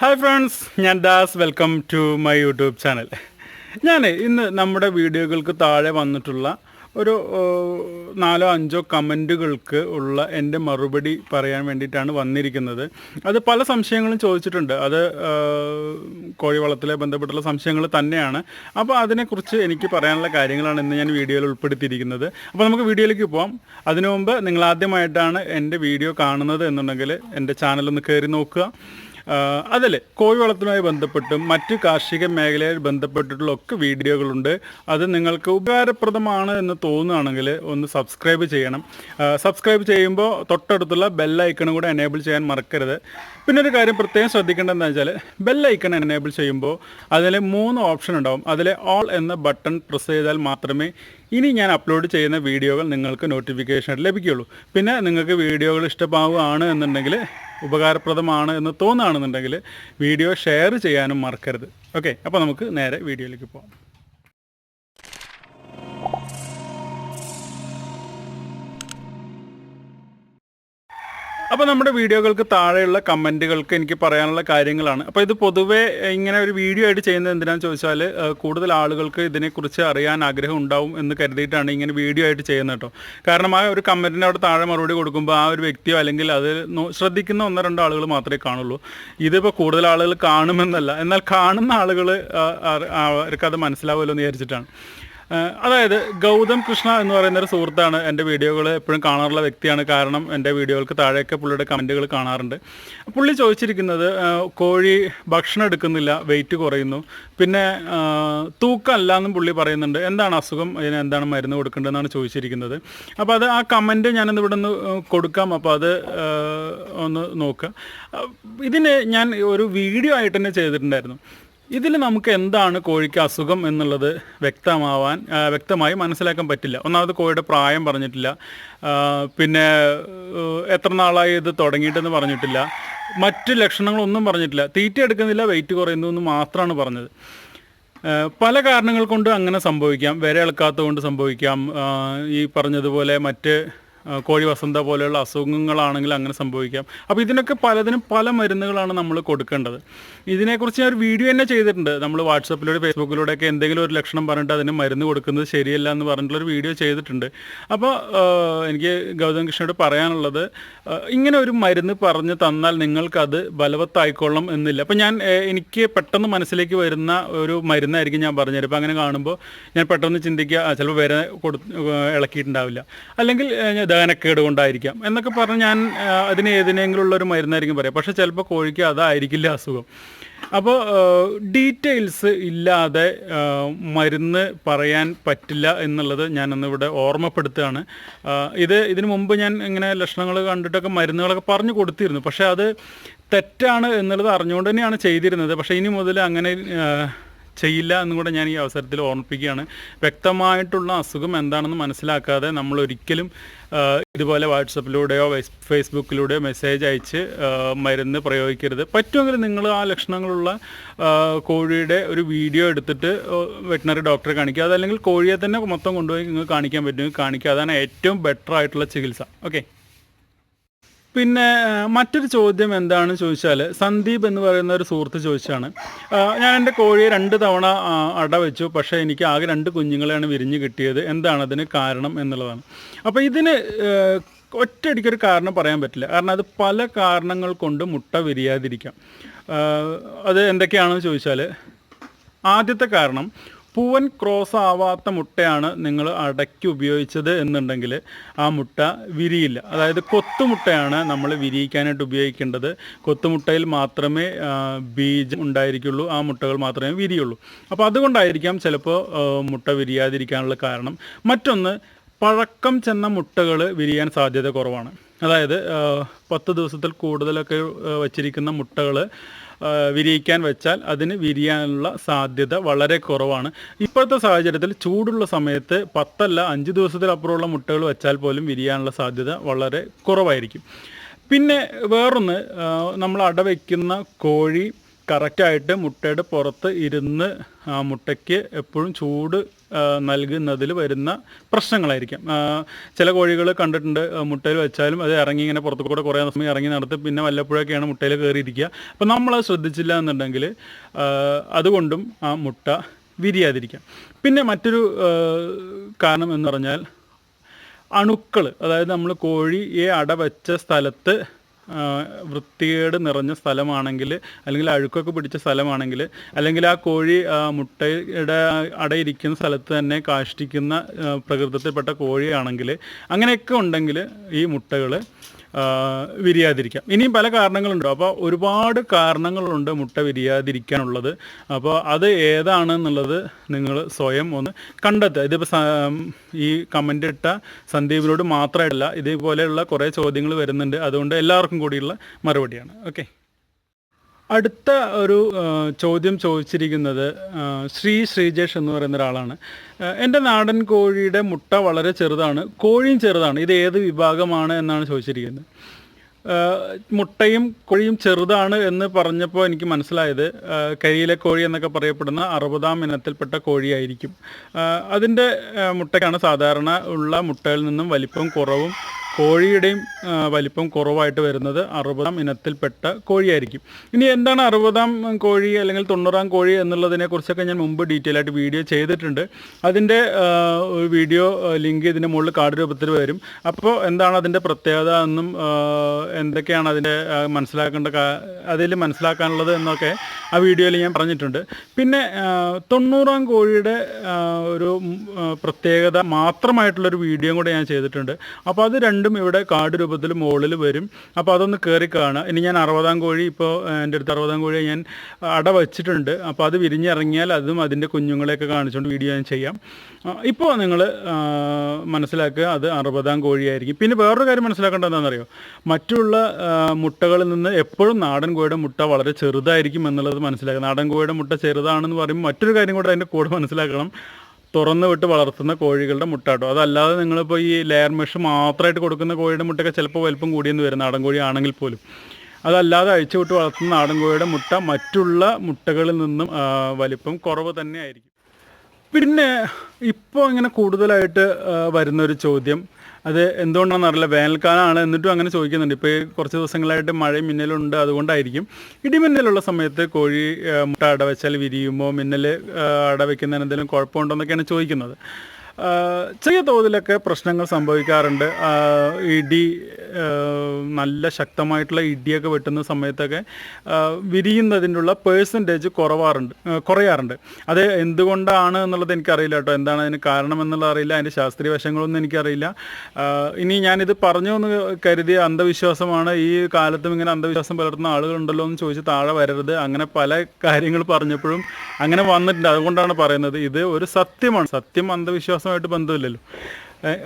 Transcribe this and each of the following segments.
Hi friends ഞാൻ Das. Welcome to my YouTube channel ഞാൻ ഇന്ന് നമ്മുടെ വീഡിയോകൾക്ക് താഴെ വന്നിട്ടുള്ള ഒരു നാലോ അഞ്ചോ കമന്റുകൾക്ക് ഉള്ള എന്റെ മറുപടി പറയാൻ വേണ്ടിയിട്ടാണ് വന്നിരിക്കുന്നത്. അത് പല സംശയങ്ങളും ചോദിച്ചിട്ടുണ്ട്. അത് കോഴിവളത്തിലെ കോഴി വളത്തിലെ ബന്ധപ്പെട്ടുള്ള സംശയങ്ങൾ തന്നെയാണ്. അപ്പോൾ അതിനെക്കുറിച്ച് എനിക്ക് പറയാനുള്ള കാര്യങ്ങളാണ് ഇന്ന് ഞാൻ വീഡിയോയിൽ ഉൾപ്പെടുത്തിയിരിക്കുന്നത്. അപ്പോൾ നമുക്ക് വീഡിയോയിലേക്ക് പോകാം അതിനു മുമ്പ് നിങ്ങൾ ആദ്യമായിട്ടാണ് എന്റെ വീഡിയോ കാണുന്നത് എന്നുണ്ടെങ്കിൽ എന്റെ ചാനലൊന്ന് കയറി നോക്കുക. അതിൽ കോഴി വളർത്തലുമായി ബന്ധപ്പെട്ടും മറ്റ് കാർഷിക മേഖലയിൽ ബന്ധപ്പെട്ടിട്ടുള്ള ഒക്കെ വീഡിയോകളുണ്ട്. അത് നിങ്ങൾക്ക് ഉപകാരപ്രദമാണ് എന്ന് തോന്നുകയാണെങ്കിൽ ഒന്ന് സബ്സ്ക്രൈബ് ചെയ്യണം. സബ്സ്ക്രൈബ് ചെയ്യുമ്പോൾ തൊട്ടടുത്തുള്ള ബെല്ലൈക്കണും കൂടെ എനേബിൾ ചെയ്യാൻ മറക്കരുത്. പിന്നെ ഒരു കാര്യം പ്രത്യേകം ശ്രദ്ധിക്കേണ്ടത് എന്താ വെച്ചാൽ ബെല്ലൈക്കൺ എനേബിൾ ചെയ്യുമ്പോൾ അതിൽ മൂന്ന് ഓപ്ഷൻ ഉണ്ടാവും. അതിലെ ഓൾ എന്ന ബട്ടൺ പ്രസ് ചെയ്താൽ മാത്രമേ ഇനി ഞാൻ അപ്ലോഡ് ചെയ്യുന്ന വീഡിയോകൾ നിങ്ങൾക്ക് നോട്ടിഫിക്കേഷൻ ലഭിക്കുകയുള്ളൂ. പിന്നെ നിങ്ങൾക്ക് വീഡിയോകൾ ഇഷ്ടമാവുകയാണ് എന്നുണ്ടെങ്കിൽ ഉപകാരപ്രദമാണ് എന്ന് തോന്നുകയാണെന്നുണ്ടെങ്കിൽ വീഡിയോ ഷെയർ ചെയ്യാനും മറക്കരുത്. ഓക്കെ അപ്പോൾ നമുക്ക് നേരെ വീഡിയോയിലേക്ക് പോകാം. അപ്പോൾ നമ്മുടെ വീഡിയോകൾക്ക് താഴെയുള്ള കമന്റുകൾക്ക് എനിക്ക് പറയാനുള്ള കാര്യങ്ങളാണ്. അപ്പോൾ ഇത് പൊതുവേ ഇങ്ങനെ ഒരു വീഡിയോ ആയിട്ട് ചെയ്യുന്നത് എന്തിനാന്ന് ചോദിച്ചാൽ കൂടുതൽ ആളുകൾക്ക് ഇതിനെക്കുറിച്ച് അറിയാൻ ആഗ്രഹം ഉണ്ടാവും എന്ന് കരുതിയിട്ടാണ് ഇങ്ങനെ വീഡിയോ ആയിട്ട് ചെയ്യുന്നത് കേട്ടോ. കാരണം ആ ഒരു കമന്റിന് അവിടെ താഴെ മറുപടി കൊടുക്കുമ്പോൾ ആ ഒരു വ്യക്തിയോ അല്ലെങ്കിൽ അത് ശ്രദ്ധിക്കുന്ന ഒന്നോ രണ്ടോ ആളുകൾ മാത്രമേ കാണുള്ളൂ. ഇതിപ്പോൾ കൂടുതൽ ആളുകൾ കാണുമെന്നല്ല. എന്നാൽ കാണുന്ന ആളുകൾ അവർക്കത് മനസ്സിലാവുമല്ലോ എന്ന് വിചാരിച്ചിട്ടാണ്. അതായത് ഗൗതം കൃഷ്ണ എന്ന് പറയുന്ന ഒരു സുഹൃത്താണ് എന്റെ വീഡിയോകൾ എപ്പോഴും കാണാറുള്ള വ്യക്തിയാണ്. കാരണം എന്റെ വീഡിയോകൾക്ക് താഴെയൊക്കെ പുള്ളിയുടെ കമന്റുകൾ കാണാറുണ്ട്. പുള്ളി ചോദിച്ചിരിക്കുന്നത് കോഴി ഭക്ഷണം എടുക്കുന്നില്ല വെയിറ്റ് കുറയുന്നു. പിന്നെ തൂക്കമല്ല എന്നും പുള്ളി പറയുന്നുണ്ട്. എന്താണ് അസുഖം? അതിന് എന്താണ് മരുന്ന് കൊടുക്കേണ്ടതെന്നാണ് ചോദിച്ചിരിക്കുന്നത്. അപ്പോൾ അത് ആ കമന്റ് ഞാനിന്ന് ഇവിടെ നിന്ന് കൊടുക്കാം. അപ്പോൾ അത് ഒന്ന് നോക്കുക ഇതിന് ഞാൻ ഒരു വീഡിയോ ആയിട്ട് തന്നെ ചെയ്തിട്ടുണ്ടായിരുന്നു. ഇതിൽ നമുക്ക് എന്താണ് കോഴിക്ക് അസുഖം എന്നുള്ളത് വ്യക്തമാവാൻ വ്യക്തമായി മനസ്സിലാക്കാൻ പറ്റില്ല. ഒന്നാമത് കോഴിയുടെ പ്രായം പറഞ്ഞിട്ടില്ല. പിന്നെ എത്ര നാളായി ഇത് തുടങ്ങിയിട്ടെന്ന് പറഞ്ഞിട്ടില്ല. മറ്റ് ലക്ഷണങ്ങളൊന്നും പറഞ്ഞിട്ടില്ല. തീറ്റ എടുക്കുന്നില്ല വെയിറ്റ് കുറയുന്നു എന്ന് മാത്രമാണ് പറഞ്ഞത്. പല കാരണങ്ങൾ കൊണ്ട് അങ്ങനെ സംഭവിക്കാം. വിര ഇളക്കാത്തത് കൊണ്ട് സംഭവിക്കാം. ഈ പറഞ്ഞതുപോലെ മറ്റ് കോഴി വസന്ത പോലെയുള്ള അസുഖങ്ങളാണെങ്കിൽ അങ്ങനെ സംഭവിക്കാം. അപ്പോൾ ഇതിനൊക്കെ പലതിനും പല മരുന്നുകളാണ് നമ്മൾ കൊടുക്കേണ്ടത്. ഇതിനെക്കുറിച്ച് ഞാൻ ഒരു വീഡിയോ തന്നെ ചെയ്തിട്ടുണ്ട്. നമ്മൾ വാട്സപ്പിലൂടെ ഫേസ്ബുക്കിലൂടെയൊക്കെ എന്തെങ്കിലും ഒരു ലക്ഷണം പറഞ്ഞിട്ട് അതിന് മരുന്ന് കൊടുക്കുന്നത് ശരിയല്ല എന്ന് പറഞ്ഞിട്ടുള്ളൊരു വീഡിയോ ചെയ്തിട്ടുണ്ട്. അപ്പോൾ എനിക്ക് ഗൗതം കൃഷ്ണയോട് പറയാനുള്ളത് ഇങ്ങനെ ഒരു മരുന്ന് പറഞ്ഞ് തന്നാൽ നിങ്ങൾക്കത് ബലവത്തായിക്കൊള്ളും എന്നില്ല. അപ്പോൾ ഞാൻ എനിക്ക് പെട്ടെന്ന് മനസ്സിലേക്ക് വരുന്ന ഒരു മരുന്നായിരിക്കും ഞാൻ പറഞ്ഞുതരും. അപ്പോൾ അങ്ങനെ കാണുമ്പോൾ ഞാൻ പെട്ടെന്ന് ചിന്തിക്കുക ചിലപ്പോൾ വരെ കൊടു ഇളക്കിയിട്ടുണ്ടാവില്ല. അല്ലെങ്കിൽ ദഹനക്കേട് കൊണ്ടായിരിക്കാം എന്നൊക്കെ പറഞ്ഞ് ഞാൻ അതിന് ഏതിനെങ്കിലും ഉള്ള ഒരു മരുന്നായിരിക്കും പറയാം. പക്ഷേ ചിലപ്പോൾ കോഴിക്ക് അതായിരിക്കില്ല അസുഖം. അപ്പോൾ ഡീറ്റെയിൽസ് ഇല്ലാതെ മരുന്ന് പറയാൻ പറ്റില്ല എന്നുള്ളത് ഞാനൊന്നിവിടെ ഓർമ്മപ്പെടുത്തുകയാണ്. ഇത് ഇതിനു മുമ്പ് ഞാൻ ഇങ്ങനെ ലക്ഷണങ്ങൾ കണ്ടിട്ടൊക്കെ മരുന്നുകളൊക്കെ പറഞ്ഞു കൊടുത്തിരുന്നു. പക്ഷേ അത് തെറ്റാണ് എന്നുള്ളത് അറിഞ്ഞുകൊണ്ട് തന്നെയാണ് ചെയ്തിരുന്നത്. പക്ഷേ ഇനി മുതൽ അങ്ങനെ ചെയ്യില്ല എന്നും കൂടെ ഞാൻ ഈ അവസരത്തിൽ ഓർമ്മിപ്പിക്കുകയാണ്. വ്യക്തമായിട്ടുള്ള അസുഖം എന്താണെന്ന് മനസ്സിലാക്കാതെ നമ്മൾ ഒരിക്കലും ഇതുപോലെ വാട്സപ്പിലൂടെയോ ഫേസ്ബുക്കിലൂടെയോ മെസ്സേജ് അയച്ച് മരുന്ന് പ്രയോഗിക്കരുത്. പറ്റുമെങ്കിൽ നിങ്ങൾ ആ ലക്ഷണങ്ങളുള്ള കോഴിയുടെ ഒരു വീഡിയോ എടുത്തിട്ട് വെറ്റിനറി ഡോക്ടറെ കാണിക്കുക. അതല്ലെങ്കിൽ കോഴിയെ തന്നെ മൊത്തം കൊണ്ടുപോയി നിങ്ങൾ കാണിക്കാൻ പറ്റുമെങ്കിൽ കാണിക്കുക. അതാണ് ഏറ്റവും ബെറ്റർ ആയിട്ടുള്ള ചികിത്സ. ഓക്കെ. പിന്നെ മറ്റൊരു ചോദ്യം എന്താണ് ചോദിച്ചാൽ സന്ദീപ് എന്ന് പറയുന്ന ഒരു സുഹൃത്ത് ചോദിച്ചാണ് ഞാൻ എന്റെ കോഴിയെ രണ്ട് തവണ അട വെച്ചു പക്ഷേ എനിക്ക് ആകെ രണ്ട് കുഞ്ഞുങ്ങളെയാണ് വിരിഞ്ഞ് കിട്ടിയത്. എന്താണ് അതിന് കാരണം എന്നുള്ളതാണ്. അപ്പോൾ ഇതിന് ഒറ്റയടിക്കൊരു കാരണം പറയാൻ പറ്റില്ല. കാരണം അത് പല കാരണങ്ങൾ കൊണ്ട് മുട്ട വിരിയാതിരിക്കാം. അത് എന്തൊക്കെയാണെന്ന് ചോദിച്ചാൽ ആദ്യത്തെ കാരണം പൂവൻ ക്രോസ് ആവാത്ത മുട്ടയാണ് നിങ്ങൾ അടയ്ക്ക് ഉപയോഗിച്ചത് എന്നുണ്ടെങ്കിൽ ആ മുട്ട വിരിയില്ല. അതായത് കൊത്തുമുട്ടയാണ് നമ്മൾ വിരിയിക്കാനായിട്ട് ഉപയോഗിക്കേണ്ടത്. കൊത്തുമുട്ടയിൽ മാത്രമേ ബീജം ഉണ്ടായിരിക്കുള്ളൂ. ആ മുട്ടകൾ മാത്രമേ വിരിയുള്ളൂ. അപ്പോൾ അതുകൊണ്ടായിരിക്കാം ചിലപ്പോൾ മുട്ട വിരിയാതിരിക്കാനുള്ള കാരണം. മറ്റൊന്ന് പഴക്കം ചെന്ന മുട്ടകൾ വിരിയാൻ സാധ്യത കുറവാണ്. അതായത് പത്ത് ദിവസത്തിൽ കൂടുതലൊക്കെ വച്ചിരിക്കുന്ന മുട്ടകൾ വിരിയിക്കാൻ വെച്ചാൽ അതിന് വിരിയാനുള്ള സാധ്യത വളരെ കുറവാണ്. ഇപ്പോഴത്തെ സാഹചര്യത്തിൽ ചൂടുള്ള സമയത്ത് പത്തല്ല അഞ്ച് ദിവസത്തിലപ്പുറമുള്ള മുട്ടകൾ വെച്ചാൽ പോലും വിരിയാനുള്ള സാധ്യത വളരെ കുറവായിരിക്കും. പിന്നെ വേറൊന്ന് നമ്മൾ അടവയ്ക്കുന്ന കോഴി കറക്റ്റായിട്ട് മുട്ടയുടെ പുറത്ത് ഇരുന്ന് മുട്ടയ്ക്ക് എപ്പോഴും ചൂട് നൽകുന്നതിൽ വരുന്ന പ്രശ്നങ്ങളായിരിക്കാം. ചില കോഴികൾ കണ്ടിട്ടുണ്ട് മുട്ടയിൽ വെച്ചാലും അത് ഇറങ്ങി ഇങ്ങനെ പുറത്തു കൂടെ കുറേ സമയം ഇറങ്ങി നടത്തി പിന്നെ വല്ലപ്പോഴൊക്കെയാണ് മുട്ടയിൽ കയറിയിരിക്കുക. അപ്പോൾ നമ്മൾ ശ്രദ്ധിച്ചില്ല എന്നുണ്ടെങ്കിൽ അതുകൊണ്ടും ആ മുട്ട വിരിയാതിരിക്കാം. പിന്നെ മറ്റൊരു കാരണം എന്ന് പറഞ്ഞാൽ അണുക്കൾ അതായത് നമ്മൾ കോഴിയെ അട വെച്ച സ്ഥലത്ത് വൃത്തികേട് നിറഞ്ഞ സ്ഥലമാണെങ്കിൽ അല്ലെങ്കിൽ അഴുക്കൊക്കെ പിടിച്ച സ്ഥലമാണെങ്കിൽ അല്ലെങ്കിൽ ആ കോഴി മുട്ടയുടെ അടയിരിക്കുന്ന സ്ഥലത്ത് തന്നെ കാഷ്ടിക്കുന്ന പ്രകൃതത്തിൽപ്പെട്ട കോഴിയാണെങ്കിൽ അങ്ങനെയൊക്കെ ഉണ്ടെങ്കിൽ ഈ മുട്ടകൾ വിരിയാതിരിക്കാം. ഇനിയും പല കാരണങ്ങളുണ്ട്. അപ്പോൾ ഒരുപാട് കാരണങ്ങളുണ്ട് മുട്ട വിരിയാതിരിക്കാനുള്ളത്. അപ്പോൾ അത് ഏതാണെന്നുള്ളത് നിങ്ങൾ സ്വയം ഒന്ന് കണ്ടെത്തുക. ഇതിപ്പോൾ ഈ കമന്റ് ഇട്ട സന്ദീപിനോട് മാത്രമല്ല ഇതേപോലെയുള്ള കുറേ ചോദ്യങ്ങൾ വരുന്നുണ്ട്. അതുകൊണ്ട് എല്ലാവർക്കും കൂടിയുള്ള മറുപടിയാണ്. ഓക്കെ അടുത്ത ഒരു ചോദ്യം ചോദിച്ചിരിക്കുന്നത് ശ്രീ ശ്രീജേഷ് എന്ന് പറയുന്ന ഒരാളാണ്. എന്റെ നാടൻ കോഴിയുടെ മുട്ട വളരെ ചെറുതാണ് കോഴിയും ചെറുതാണ് ഇത് ഏത് വിഭാഗമാണ് എന്നാണ് ചോദിച്ചിരിക്കുന്നത്. മുട്ടയും കോഴിയും ചെറുതാണ് എന്ന് പറഞ്ഞപ്പോൾ എനിക്ക് മനസ്സിലായത് കരിയിലെ കോഴി എന്നൊക്കെ പറയപ്പെടുന്ന അറുപതാം ഇനത്തിൽപ്പെട്ട കോഴിയായിരിക്കും. അതിന്റെ മുട്ടയ്ക്കാണ് സാധാരണ ഉള്ള മുട്ടയിൽ നിന്നും വലിപ്പം കുറവും കോഴിയുടെയും വലിപ്പം കുറവായിട്ട് വരുന്നത് അറുപതാം ഇനത്തിൽപ്പെട്ട കോഴിയായിരിക്കും. ഇനി എന്താണ് അറുപതാം കോഴി അല്ലെങ്കിൽ തൊണ്ണൂറാം കോഴി എന്നുള്ളതിനെ കുറിച്ചൊക്കെ ഞാൻ മുമ്പ് ഡീറ്റെയിൽ ആയിട്ട് വീഡിയോ ചെയ്തിട്ടുണ്ട്. അതിന്റെ ഒരു വീഡിയോ ലിങ്ക് ഇതിന്റെ മുകളിൽ കാർഡ് രൂപത്തിൽ വരും. അപ്പോൾ എന്താണ് അതിന്റെ പ്രത്യേകത എന്നും എന്തൊക്കെയാണ് അതിന്റെ മനസ്സിലാക്കേണ്ട അതിൽ മനസ്സിലാക്കാനുള്ളത് എന്നൊക്കെ ആ വീഡിയോയിൽ ഞാൻ പറഞ്ഞിട്ടുണ്ട്. പിന്നെ തൊണ്ണൂറാം കോഴിയുടെ ഒരു പ്രത്യേകത മാത്രമായിട്ടുള്ളൊരു വീഡിയോ കൂടെ ഞാൻ ചെയ്തിട്ടുണ്ട്. അപ്പോൾ അത് രണ്ടും ഇവിടെ കാട് രൂപത്തിൽ മുകളിൽ വരും. അപ്പോൾ അതൊന്ന് കയറി കാണുക ഇനി ഞാൻ അറുപതാം കോഴി ഇപ്പോൾ എന്റെ അടുത്ത് അറുപതാം കോഴി ഞാൻ അട വച്ചിട്ടുണ്ട്. അപ്പോൾ അത് വിരിഞ്ഞിറങ്ങിയാൽ അതും അതിന്റെ കുഞ്ഞുങ്ങളെയൊക്കെ കാണിച്ചുകൊണ്ട് വീഡിയോ ഞാൻ ചെയ്യാം. ഇപ്പോൾ നിങ്ങൾ മനസ്സിലാക്കുക അത് അറുപതാം കോഴിയായിരിക്കും. പിന്നെ വേറൊരു കാര്യം മനസ്സിലാക്കേണ്ടത് എന്താണെന്നറിയോ? മറ്റുള്ള മുട്ടകളിൽ നിന്ന് എപ്പോഴും നാടൻ കോഴിയുടെ മുട്ട വളരെ ചെറുതായിരിക്കും എന്നുള്ളത് മനസ്സിലാക്കുക. നാടൻ കോഴിയുടെ മുട്ട ചെറുതാണെന്ന് പറയുമ്പോൾ മറ്റൊരു കാര്യം കൂടെ അതിന്റെ കൂടെ മനസ്സിലാക്കണം. തുറന്ന് വിട്ട് വളർത്തുന്ന കോഴികളുടെ മുട്ട കേട്ടോ അതല്ലാതെ നിങ്ങളിപ്പോൾ ഈ ലെയർ മെഷ് മാത്രമായിട്ട് കൊടുക്കുന്ന കോഴിയുടെ മുട്ടയൊക്കെ ചിലപ്പോൾ വലിപ്പം കൂടിയെന്ന് വരും നാടൻ കോഴി ആണെങ്കിൽ പോലും. അതല്ലാതെ അഴിച്ചു വിട്ട് വളർത്തുന്ന നാടൻ കോഴിയുടെ മുട്ട മറ്റുള്ള മുട്ടകളിൽ നിന്നും വലിപ്പം കുറവ് തന്നെ ആയിരിക്കും പിന്നെ ഇപ്പോൾ ഇങ്ങനെ കൂടുതലായിട്ട് വരുന്നൊരു ചോദ്യം അത് എന്തുകൊണ്ടാണെന്ന് അറിയില്ല. വേനൽക്കാലമാണ് എന്നിട്ടും അങ്ങനെ ചോദിക്കുന്നുണ്ട്. ഇപ്പോൾ കുറച്ച് ദിവസങ്ങളായിട്ട് മഴയും മിന്നലുണ്ട്. അതുകൊണ്ടായിരിക്കും. ഇടിമിന്നലുള്ള സമയത്ത് കോഴി മുട്ട അടവച്ചാൽ വിരിയുമോ? മിന്നൽ അട അടവയ്ക്കുന്നതിന് എന്തെങ്കിലും കുഴപ്പമുണ്ടോ എന്നൊക്കെയാണ് ചോദിക്കുന്നത്. ചെറിയ തോതിലൊക്കെ പ്രശ്നങ്ങൾ സംഭവിക്കാറുണ്ട്. ഇടി നല്ല ശക്തമായിട്ടുള്ള ഇടിയൊക്കെ വെട്ടുന്ന സമയത്തൊക്കെ വിരിയുന്നതിനുള്ള പേഴ്സന്റേജ് കുറവാറുണ്ട് കുറയാറുണ്ട്. അത് എന്തുകൊണ്ടാണ് എന്നുള്ളത് എനിക്കറിയില്ല കേട്ടോ. എന്താണ് അതിന് കാരണം എന്നുള്ളത് അറിയില്ല. അതിന്റെ ശാസ്ത്രീയ വശങ്ങളൊന്നും എനിക്കറിയില്ല. ഇനി ഞാനിത് പറഞ്ഞു എന്ന് കരുതിയ അന്ധവിശ്വാസമാണ് ഈ കാലത്തും ഇങ്ങനെ അന്ധവിശ്വാസം പുലർത്തുന്ന ആളുകളുണ്ടല്ലോ എന്ന് ചോദിച്ച് താഴെ വരരുത്. അങ്ങനെ പല കാര്യങ്ങൾ പറഞ്ഞപ്പോഴും അങ്ങനെ വന്നിട്ടുണ്ട്. അതുകൊണ്ടാണ് പറയുന്നത് ഇത് ഒരു സത്യമാണ്. സത്യം അന്ധവിശ്വാസമായിട്ട് ബന്ധമില്ലല്ലോ.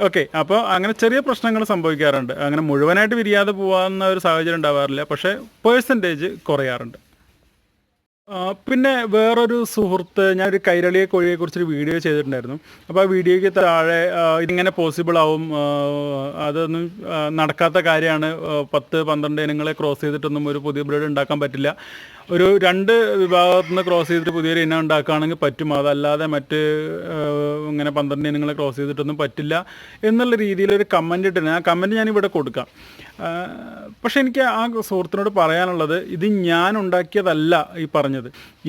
ഓക്കെ. അപ്പോൾ അങ്ങനെ ചെറിയ പ്രശ്നങ്ങൾ സംഭവിക്കാറുണ്ട്. അങ്ങനെ മുഴുവനായിട്ട് വിരിയാതെ പോകാവുന്ന ഒരു സാഹചര്യം ഉണ്ടാവാറില്ല. പക്ഷേ പേഴ്സന്റേജ് കുറയാറുണ്ട്. പിന്നെ വേറൊരു സുഹൃത്ത് ഞാനൊരു കൈരളിയെ കോഴിയെ കുറിച്ചൊരു വീഡിയോ ചെയ്തിട്ടുണ്ടായിരുന്നു. അപ്പോൾ ആ വീഡിയോയ്ക്ക് താഴെ ഇതിങ്ങനെ പോസിബിൾ ആവും അതൊന്നും നടക്കാത്ത കാര്യമാണ്. പത്ത് പന്ത്രണ്ട് ഇനങ്ങളെ ക്രോസ് ചെയ്തിട്ടൊന്നും ഒരു പുതിയ ബ്രീഡ് ഉണ്ടാക്കാൻ പറ്റില്ല. ഒരു രണ്ട് വിഭാഗത്തിൽ നിന്ന് ക്രോസ് ചെയ്തിട്ട് പുതിയൊരു ഇനം ഉണ്ടാക്കുകയാണെങ്കിൽ പറ്റും. അതല്ലാതെ മറ്റ് ഇങ്ങനെ പന്ത്രണ്ട് ഇനങ്ങളെ ക്രോസ് ചെയ്തിട്ടൊന്നും പറ്റില്ല എന്നുള്ള രീതിയിലൊരു കമന്റ് ഇട്ടിരുന്നു. ആ കമന്റ് ഞാനിവിടെ കൊടുക്കാം. പക്ഷെ എനിക്ക് ആ സുഹൃത്തിനോട് പറയാനുള്ളത് ഇത് ഞാൻ ഉണ്ടാക്കിയതല്ല ഈ പറഞ്ഞത്.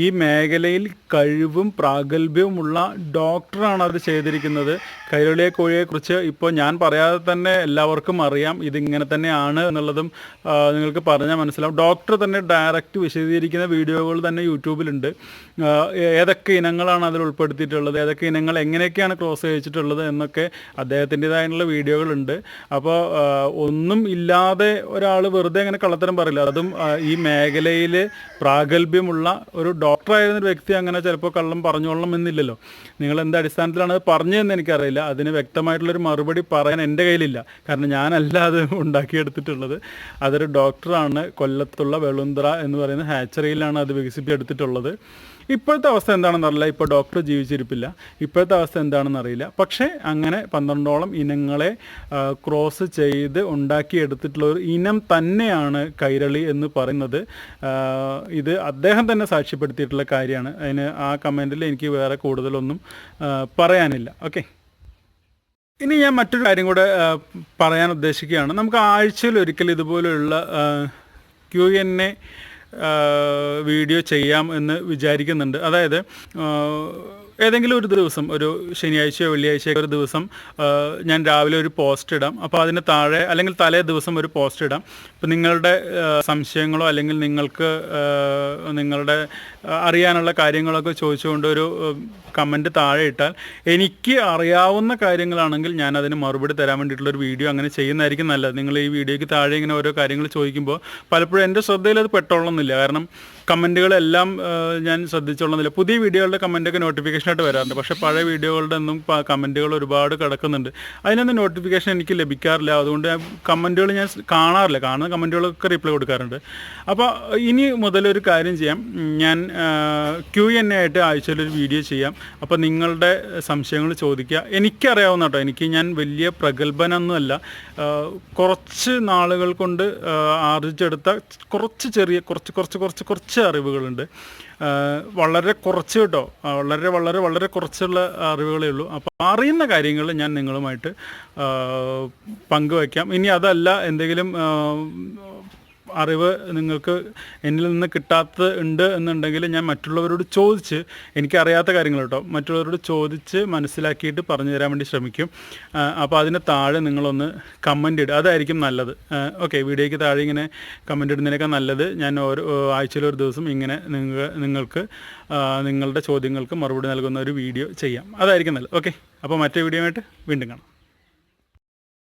ഈ മേഖലയിൽ കഴിവും പ്രാഗൽഭ്യവുമുള്ള ഡോക്ടറാണ് അത് ചെയ്തിരിക്കുന്നത്. കൈരളിയെ കോഴിയെക്കുറിച്ച് ഇപ്പോൾ ഞാൻ പറയാതെ തന്നെ എല്ലാവർക്കും അറിയാം. ഇതിങ്ങനെ തന്നെയാണ് എന്നുള്ളതും നിങ്ങൾക്ക് പറഞ്ഞാൽ മനസ്സിലാവും. ഡോക്ടർ തന്നെ ഡയറക്റ്റ് വിശദീകരിക്കുന്ന വീഡിയോകൾ തന്നെ യൂട്യൂബിലുണ്ട്. ഏതൊക്കെ ഇനങ്ങളാണ് അതിൽ ഉൾപ്പെടുത്തിയിട്ടുള്ളത്? ഏതൊക്കെ ഇനങ്ങൾ എങ്ങനെയൊക്കെയാണ് ക്രോസ് ചെയ്യിച്ചിട്ടുള്ളത് എന്നൊക്കെ അദ്ദേഹത്തിന്റെതായിട്ടുള്ള വീഡിയോകളുണ്ട്. അപ്പോൾ ഒന്നും ഇല്ലാതെ ഒരാൾ വെറുതെ അങ്ങനെ കള്ളത്തരം പറയില്ല. അതും ഈ മേഖലയിൽ പ്രാഗൽഭ്യമുള്ള ഒരു ഡോക്ടറായിരുന്ന ഒരു വ്യക്തി അങ്ങനെ ചിലപ്പോൾ കള്ളം പറഞ്ഞോളണം എന്നില്ലല്ലോ. നിങ്ങൾ എന്ത് അടിസ്ഥാനത്തിലാണ് അത് പറഞ്ഞതെന്ന് എനിക്കറിയില്ല. അതിന് വ്യക്തമായിട്ടുള്ളൊരു മറുപടി പറയാൻ എന്റെ കയ്യിലില്ല. കാരണം ഞാനല്ല അത് ഉണ്ടാക്കിയെടുത്തിട്ടുള്ളത്. അതൊരു ഡോക്ടറാണ് കൊല്ലത്തുള്ള വെളുന്തറ എന്ന് പറയുന്ന ഹാച്ചറിയിലാണ് അത് വികസിപ്പിച്ചെടുത്തിട്ടുള്ളത്. ഇപ്പോഴത്തെ അവസ്ഥ എന്താണെന്ന് അറിയില്ല. ഇപ്പോൾ ഡോക്ടർ ജീവിച്ചിരിപ്പില്ല. ഇപ്പോഴത്തെ അവസ്ഥ എന്താണെന്ന് അറിയില്ല. പക്ഷേ അങ്ങനെ പന്ത്രണ്ടോളം ഇനങ്ങളെ ക്രോസ് ചെയ്ത് ഉണ്ടാക്കിയെടുത്തിട്ടുള്ള ഒരു ഇനം തന്നെയാണ് കൈരളി എന്ന് പറയുന്നത്. ഇത് അദ്ദേഹം തന്നെ സാക്ഷ്യപ്പെടുത്തിയിട്ടുള്ള കാര്യമാണ്. അതിന് ആ കമന്റിൽ എനിക്ക് വേറെ കൂടുതലൊന്നും പറയാനില്ല. ഓക്കെ. ഇനി ഞാൻ മറ്റൊരു കാര്യം കൂടെ പറയാൻ ഉദ്ദേശിക്കുകയാണ്. നമുക്ക് ആഴ്ചയിൽ ഒരിക്കൽ ഇതുപോലെയുള്ള ക്യു എൻ എ വീഡിയോ ചെയ്യാം എന്ന് വിചാരിക്കുന്നുണ്ട്. അതായത് ഏതെങ്കിലും ഒരു ദിവസം ഒരു ശനിയാഴ്ചയോ വെള്ളിയാഴ്ചയോ ഒരു ദിവസം ഞാൻ രാവിലെ ഒരു പോസ്റ്റ് ഇടാം. അപ്പോൾ അതിന് താഴെ അല്ലെങ്കിൽ തലേ ദിവസം ഒരു പോസ്റ്റ് ഇടാം. അപ്പോൾ നിങ്ങളുടെ സംശയങ്ങളോ അല്ലെങ്കിൽ നിങ്ങൾക്ക് നിങ്ങളുടെ അറിയാനുള്ള കാര്യങ്ങളൊക്കെ ചോദിച്ചുകൊണ്ട് ഒരു കമന്റ് താഴെ ഇട്ടാൽ എനിക്ക് അറിയാവുന്ന കാര്യങ്ങളാണെങ്കിൽ ഞാൻ അതിന് മറുപടി തരാൻ വേണ്ടിയിട്ടുള്ള ഒരു വീഡിയോ അങ്ങനെ ചെയ്യുന്നതായിരിക്കും നല്ലത്. നിങ്ങൾ ഈ വീഡിയോയ്ക്ക് താഴെ ഇങ്ങനെ ഓരോ കാര്യങ്ങൾ ചോദിക്കുമ്പോൾ പലപ്പോഴും എന്റെ ശ്രദ്ധയിൽ അത് പെട്ടോളണമെന്നില്ല കാരണം കമന്റുകളെല്ലാം ഞാൻ ശ്രദ്ധിച്ചോളുന്നില്ല. പുതിയ വീഡിയോകളുടെ കമന്റൊക്കെ നോട്ടിഫിക്കേഷനായിട്ട് വരാറുണ്ട്. പക്ഷേ പഴയ വീഡിയോകളുടെ ഒന്നും കമന്റുകൾ ഒരുപാട് കിടക്കുന്നുണ്ട്. അതിനൊന്നും നോട്ടിഫിക്കേഷൻ എനിക്ക് ലഭിക്കാറില്ല. അതുകൊണ്ട് കമന്റുകൾ ഞാൻ കാണാറില്ല. കാണുന്ന കമന്റുകളൊക്കെ റിപ്ലൈ കൊടുക്കാറുണ്ട്. അപ്പോൾ ഇനി മുതലൊരു കാര്യം ചെയ്യാം. ഞാൻ ക്യു എൻ എ ആയിട്ട് ആഴ്ചയിലൊരു വീഡിയോ ചെയ്യാം. അപ്പോൾ നിങ്ങളുടെ സംശയങ്ങൾ ചോദിക്കുക. എനിക്കറിയാവുന്ന കേട്ടോ എനിക്ക് ഞാൻ വലിയ പ്രഗത്ഭനൊന്നുമല്ല. കുറച്ച് നാളുകൾ കൊണ്ട് ആർജിച്ചെടുത്ത കുറച്ച് ചെറിയ കുറച്ച് കുറച്ച് കുറച്ച് കുറച്ച് അറിവുകളുണ്ട് വളരെ കുറച്ച് കേട്ടോ. വളരെ വളരെ വളരെ കുറച്ചുള്ള അറിവുകളേ ഉള്ളൂ. അപ്പോൾ അറിയുന്ന കാര്യങ്ങൾ ഞാൻ നിങ്ങളുമായിട്ട് പങ്കുവയ്ക്കാം. ഇനി അതല്ല എന്തെങ്കിലും അറിവ് നിങ്ങൾക്ക് എന്നിൽ നിന്ന് കിട്ടാത്തത് ഉണ്ട് എന്നുണ്ടെങ്കിൽ ഞാൻ മറ്റുള്ളവരോട് ചോദിച്ച് എനിക്കറിയാത്ത കാര്യങ്ങൾ കേട്ടോ. മറ്റുള്ളവരോട് ചോദിച്ച് മനസ്സിലാക്കിയിട്ട് പറഞ്ഞു തരാൻ വേണ്ടി ശ്രമിക്കും. അപ്പോൾ അതിന് താഴെ നിങ്ങളൊന്ന് കമന്റ് ഇടുക. അതായിരിക്കും നല്ലത്. ഓക്കെ വീഡിയോയ്ക്ക് താഴെ ഇങ്ങനെ കമന്റ് ഇടുന്നതിനേക്കാൾ നല്ലത് ഞാൻ ഓരോ ആഴ്ചയിൽ ഒരു ദിവസം ഇങ്ങനെ നിങ്ങൾ നിങ്ങൾക്ക് നിങ്ങളുടെ ചോദ്യങ്ങൾക്ക് മറുപടി നൽകുന്ന ഒരു വീഡിയോ ചെയ്യാം. അതായിരിക്കും നല്ലത്. ഓക്കെ അപ്പോൾ മറ്റേ വീഡിയോ ആയിട്ട് വീണ്ടും കാണാം.